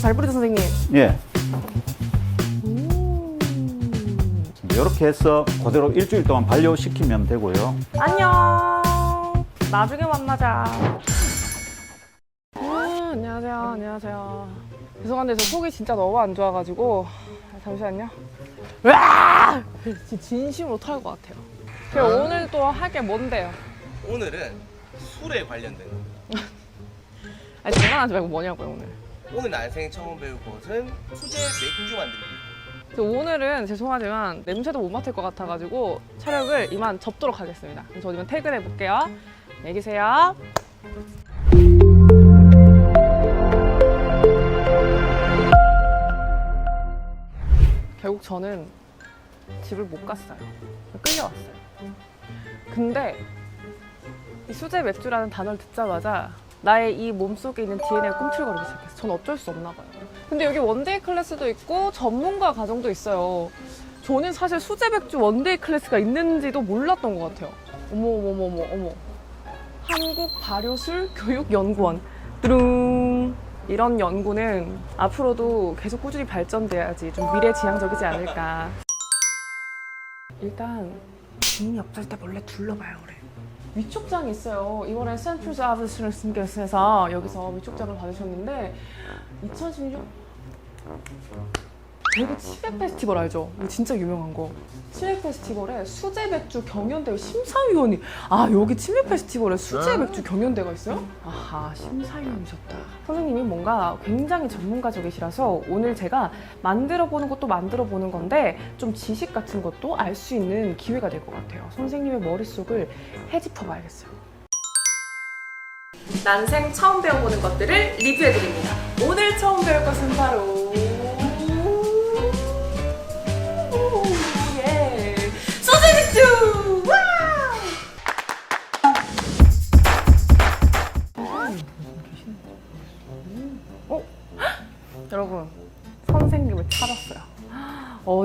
잘 뿌리죠 선생님. 예. 음. 이렇게 해서 그대로 일주일 동안 발효시키면 되고요. 안녕. 나중에 만나자. 아, 안녕하세요. 안녕하세요. 죄송한데 저 속이 진짜 너무 안 좋아가지고 잠시만요. 와! 진- 진심으로 토할 것 같아요. 제가 오늘 또 할 게 뭔데요? 오늘은 술에 관련된 거. 아니 장난하지 말고 뭐냐고요 오늘. 오늘 난생 처음 배울 것은 수제 맥주 만들기. 오늘은 죄송하지만 냄새도 못 맡을 것 같아가지고 촬영을 이만 접도록 하겠습니다. 그럼 저 이만 퇴근해 볼게요. 안녕히 계세요. 결국 저는 집을 못 갔어요. 끌려왔어요. 근데 이 수제 맥주라는 단어를 듣자마자 나의 이 몸속에 있는 DNA가 꿈틀거리기 시작했어. 전 어쩔 수 없나 봐요. 근데 여기 원데이 클래스도 있고 전문가 과정도 있어요. 저는 사실 수제 맥주 원데이 클래스가 있는지도 몰랐던 것 같아요. 어머 어머 어머 어머. 한국 발효술 교육 연구원. 뚜룽. 이런 연구는 앞으로도 계속 꾸준히 발전돼야지 좀 미래지향적이지 않을까. 일단 주인이 없을 때 몰래 둘러봐요 그래. 위촉장이 있어요. 이번에 센트루스 아브스슨께서 여기서 위촉장을 받으셨는데 2016 대구 치맥 페스티벌 알죠? 이거 진짜 유명한 거. 치맥 페스티벌에 수제 맥주 경연대회 심사위원이 아 여기 치맥 페스티벌에 수제 맥주 경연대가 있어요? 아하 심사위원이셨다. 선생님이 뭔가 굉장히 전문가적이시라서 오늘 제가 만들어 보는 것도 만들어 보는 건데 좀 지식 같은 것도 알 수 있는 기회가 될 것 같아요. 선생님의 머릿속을 헤집어 봐야겠어요. 난생 처음 배워보는 것들을 리뷰해드립니다. 오늘 처음 배울 것은 바로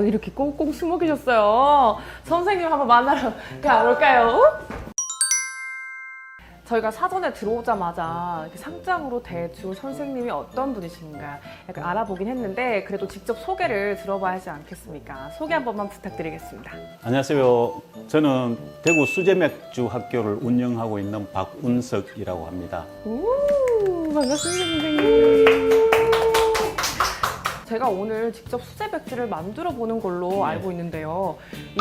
어 이렇게 꽁꽁 숨어 계셨어요. 선생님 한번 만나러 가볼까요? 저희가 사전에 들어오자마자 상장으로 대충 선생님이 어떤 분이신가 약간 알아보긴 했는데 그래도 직접 소개를 들어봐야 하지 않겠습니까? 소개 한 번만 부탁드리겠습니다. 안녕하세요. 저는 대구 수제맥주 학교를 운영하고 있는 박운석이라고 합니다. 오, 반갑습니다, 선생님. 제가 오늘 직접 수제 맥주를 만들어 보는 걸로 알고 있는데요.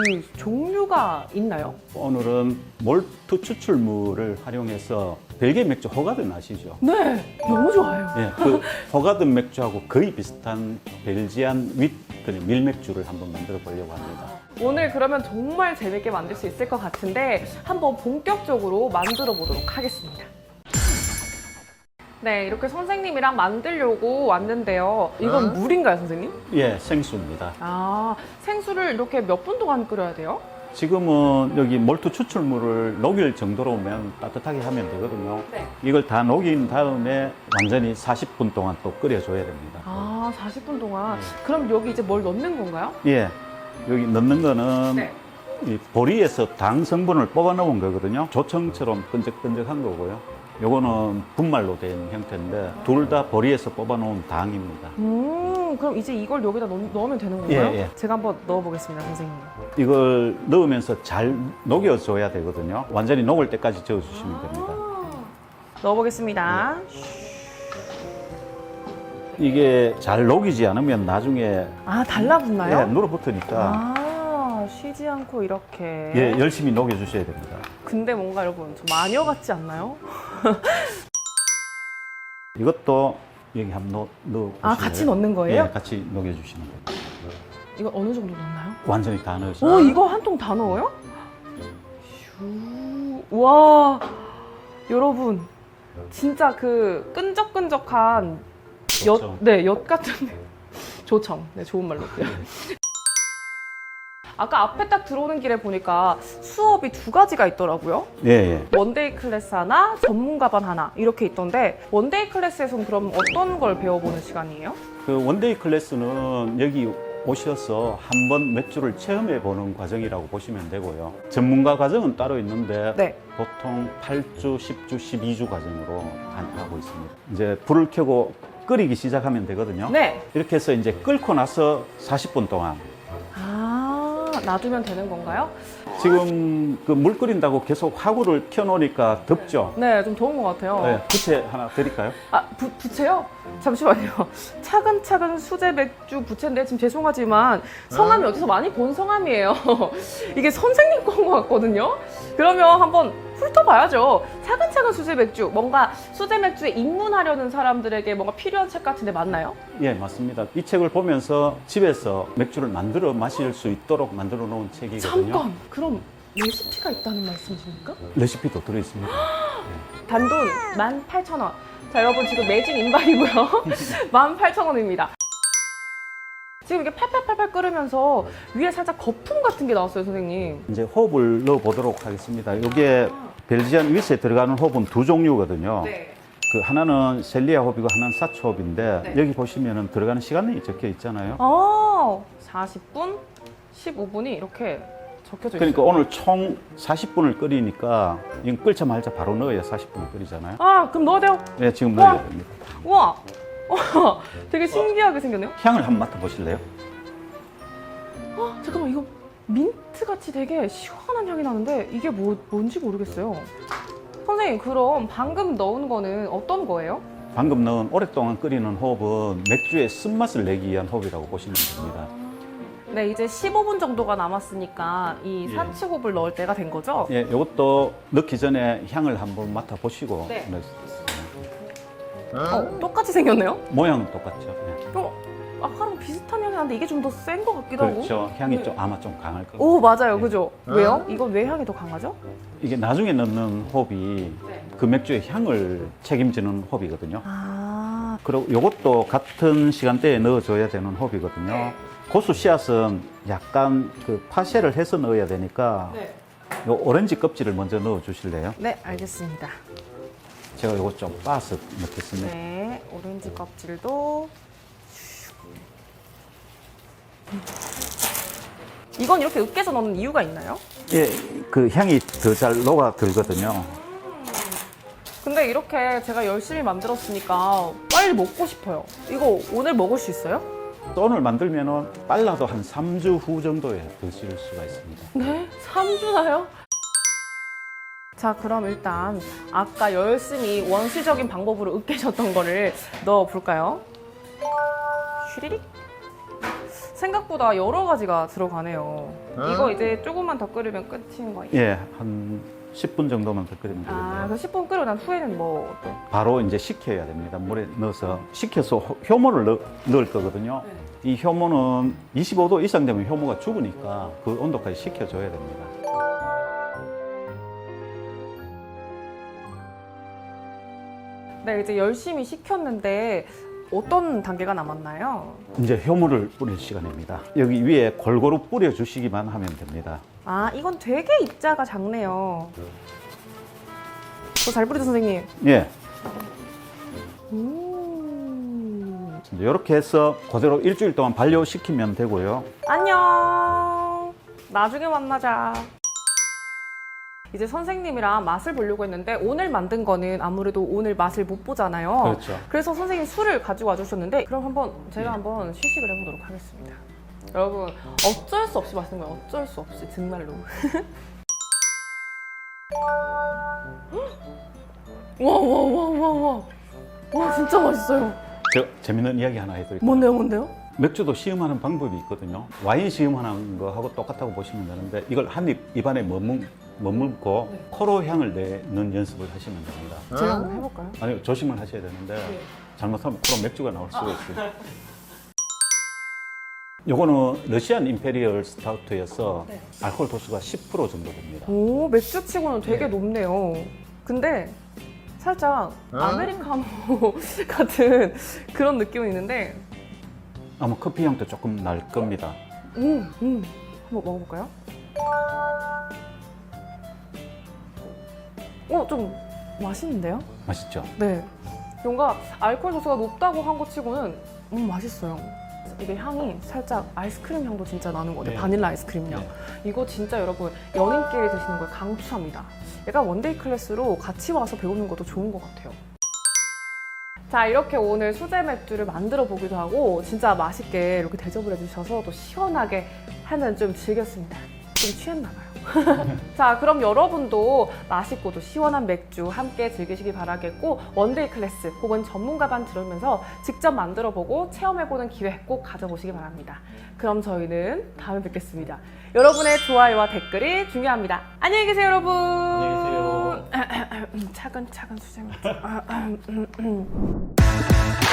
이 종류가 있나요? 오늘은 몰트 추출물을 활용해서 벨기에 맥주 호가든 아시죠? 네, 너무 좋아요. 예, 그 호가든 맥주하고 거의 비슷한 벨지안 윗 그냥 밀맥주를 한번 만들어 보려고 합니다. 오늘 그러면 정말 재밌게 만들 수 있을 것 같은데 한번 본격적으로 만들어 보도록 하겠습니다. 네, 이렇게 선생님이랑 만들려고 왔는데요. 이건 물인가요, 선생님? 예, 생수입니다. 아, 생수를 이렇게 몇 분 동안 끓여야 돼요? 지금은 여기 몰트 추출물을 녹일 정도로 오면 따뜻하게 하면 되거든요. 네. 이걸 다 녹인 다음에 완전히 40분 동안 또 끓여줘야 됩니다. 아, 40분 동안. 그럼 여기 이제 뭘 넣는 건가요? 예, 여기 넣는 거는 네. 이 보리에서 당 성분을 뽑아 놓은 거거든요. 조청처럼 끈적끈적한 거고요. 요거는 분말로 된 형태인데 둘 다 보리에서 뽑아 놓은 당입니다. 음, 그럼 이제 이걸 여기다 넣, 넣으면 되는 건가요? 예, 예. 제가 한번 넣어보겠습니다, 선생님. 이걸 넣으면서 잘 녹여줘야 되거든요. 완전히 녹을 때까지 저어주시면 됩니다. 넣어보겠습니다. 이게 잘 녹이지 않으면 나중에 아, 달라붙나요? 예, 눌어붙으니까 아, 쉬지 않고 이렇게. 예, 열심히 녹여주셔야 됩니다. 근데 뭔가 여러분, 좀 마녀 같지 않나요? 이것도 여기 한번 넣, 넣어 아, 같이 넣는 거예요? 예, 같이 녹여주시는 거예요. 이거 어느 정도 넣나요? 완전히 다 넣으시면 오, 이거 한 통 다 넣어요? 슈, 와, 여러분, 진짜 그 끈적끈적한 엿. 네, 엿 같은 조청, 네, 좋은 말로. 아까 앞에 딱 들어오는 길에 보니까 수업이 두 가지가 있더라고요. 예, 예. 원데이 클래스 하나, 전문가반 하나 이렇게 있던데 원데이 클래스에서는 그럼 어떤 걸 배워보는 시간이에요? 그 원데이 클래스는 여기 오셔서 한번 맥주를 체험해 보는 과정이라고 보시면 되고요. 전문가 과정은 따로 있는데 네. 보통 8주, 10주, 12주 과정으로 한- 하고 있습니다. 이제 불을 켜고 끓이기 시작하면 되거든요. 네. 이렇게 해서 이제 끓고 나서 40분 동안 아, 놔두면 되는 건가요? 지금 그 물 끓인다고 계속 화구를 켜놓으니까 덥죠. 네, 좀 더운 것 같아요. 네, 부채 하나 드릴까요? 아, 부, 부채요? 잠시만요. 차근차근 수제 맥주 부채인데 지금 죄송하지만 성함이 어디서 많이 본 성함이에요. 이게 선생님 건 것 같거든요. 그러면 한번 훑어봐야죠. 차근차근 수제 맥주. 뭔가 수제 맥주에 입문하려는 사람들에게 뭔가 필요한 책 같은데 맞나요? 예, 맞습니다. 이 책을 보면서 집에서 맥주를 만들어 마실 수 있도록 만들어 놓은 책이거든요. 잠깐. 그럼 레시피가 있다는 말씀이십니까? 레시피도 들어있습니다. 단돈 18,000원. 자, 여러분 지금 매진 인바이고요. 18,000원입니다. 지금 이게 팔팔팔팔 끓으면서 위에 살짝 거품 같은 게 나왔어요, 선생님. 이제 호흡을 넣어 보도록 하겠습니다. 이게 벨지안 위스에 들어가는 호흡은 두 종류거든요. 네. 그 하나는 셀리아 호흡이고 하나는 사초 호흡인데 네. 여기 보시면은 들어가는 시간이 적혀 있잖아요. 어, 40분, 15분이 이렇게 적혀져 있어요. 그러니까 오늘 총 40분을 끓이니까 이건 끓자 말자 바로 넣어야 40분을 끓이잖아요. 아, 그럼 넣어야 돼요? 네, 지금. 넣어야 됩니다. 우와. 되게 신기하게 생겼네요. 향을 한번 맡아 보실래요? 어, 잠깐만, 이거 민트 같이 되게 시원한 향이 나는데 이게 뭐, 뭔지 모르겠어요. 선생님, 그럼 방금 넣은 거는 어떤 거예요? 방금 넣은 오랫동안 끓이는 호흡은 맥주의 쓴맛을 내기 위한 호흡이라고 보시면 됩니다. 네, 이제 15분 정도가 남았으니까 이 예. 사치곱을 넣을 때가 된 거죠? 예, 이것도 넣기 전에 향을 한번 맡아 보시고 네. 넣으세요. 어, 똑같이 생겼네요? 모양은 똑같죠. 예. 어, 아까랑 비슷한 향이 나는데 이게 좀 더 센 것 같기도 하고. 그렇죠. 향이 네. 좀 아마 좀 강할 거예요. 오, 맞아요. 그죠? 왜요? 이건 왜 향이 더 강하죠? 이게 나중에 넣는 호흡이 네. 그 맥주의 향을 책임지는 호흡이거든요. 아, 그리고 이것도 같은 시간대에 넣어줘야 되는 호흡이거든요. 네. 고수 씨앗은 약간 그 파쇄를 해서 넣어야 되니까 네. 요 오렌지 껍질을 먼저 넣어 주실래요? 네, 알겠습니다. 제가 요거 좀 빻아서 넣겠습니다. 네, 오렌지 껍질도. 이건 이렇게 으깨서 넣는 이유가 있나요? 예, 그 향이 더 잘 녹아 들거든요. 근데 이렇게 제가 열심히 만들었으니까 빨리 먹고 싶어요. 이거 오늘 먹을 수 있어요? 오늘 만들면은 빨라도 한 3주 후 정도에 드실 수가 있습니다. 네? 3주나요? 자, 그럼 일단 아까 열심히 원시적인 방법으로 으깨셨던 거를 넣어볼까요? 슈리릭? 생각보다 여러 가지가 들어가네요. 이거 이제 조금만 더 끓이면 끝인 거예요. 예, 한 10분 정도만 더 끓이면 아, 되거든요. 그 10분 끓이고 난 후에는 뭐 또? 바로 이제 식혀야 됩니다. 물에 넣어서 식혀서 호- 효모를 넣, 넣을 거거든요. 이 효모는 25도 이상 되면 효모가 죽으니까 그 온도까지 식혀줘야 됩니다. 네, 이제 열심히 식혔는데 어떤 단계가 남았나요? 이제 효모를 뿌릴 시간입니다. 여기 위에 골고루 뿌려주시기만 하면 됩니다. 아, 이건 되게 입자가 작네요. 저 잘 뿌리죠, 선생님? 예, 음. 이렇게 해서 그대로 일주일 동안 반려시키면 되고요. 안녕. 나중에 만나자. 이제 선생님이랑 맛을 보려고 했는데 오늘 만든 거는 아무래도 오늘 맛을 못 보잖아요. 그렇죠. 그래서 선생님 술을 가지고 와주셨는데 그럼 한번 제가 한번 시식을 해보도록 하겠습니다. 여러분 어쩔 수 없이 맛있는 거예요. 어쩔 수 없이 정말로. 와와와와와 와 진짜 맛있어요. 제가 재밌는 이야기 하나 해드릴게요. 뭔데요, 뭔데요? 맥주도 시음하는 방법이 있거든요. 와인 시음하는 거하고 똑같다고 보시면 되는데 이걸 한 입 입안에 머문, 머물고 네. 코로 향을 내는 연습을 하시면 됩니다. 제가 한번 해볼까요? 아니요, 조심을 하셔야 되는데 네. 잘못하면 코로 맥주가 나올 수가 있어요. 요거는 러시안 임페리얼 스타우트여서 네. 알코올 도수가 10% 정도 됩니다. 오 맥주 치고는 되게 높네요. 근데 살짝 아메리카노 같은 그런 느낌은 있는데, 아마 커피 향도 조금 날 겁니다. 음, 음. 한번 먹어볼까요? 어, 좀 맛있는데요? 맛있죠? 네. 뭔가 알코올 도수가 높다고 한 것 치고는 음, 맛있어요. 이게 향이 살짝 아이스크림 향도 진짜 나는 것 같아요. 네. 바닐라 아이스크림 향. 네. 이거 진짜 여러분 연인끼리 드시는 걸 강추합니다. 약간 원데이 클래스로 같이 와서 배우는 것도 좋은 것 같아요. 자, 이렇게 오늘 수제 맥주를 만들어 보기도 하고 진짜 맛있게 이렇게 대접을 해주셔서 또 시원하게 한잔좀 즐겼습니다. 좀 취했나 봐요. 자, 그럼 여러분도 맛있고도 시원한 맥주 함께 즐기시기 바라겠고 원데이 클래스 혹은 전문가반 들으면서 직접 만들어 보고 체험해 보는 기회 꼭 가져보시기 바랍니다. 그럼 저희는 다음에 뵙겠습니다. 여러분의 좋아요와 댓글이 중요합니다. 안녕히 계세요, 여러분. 안녕히 계세요. 차근차근 맥주.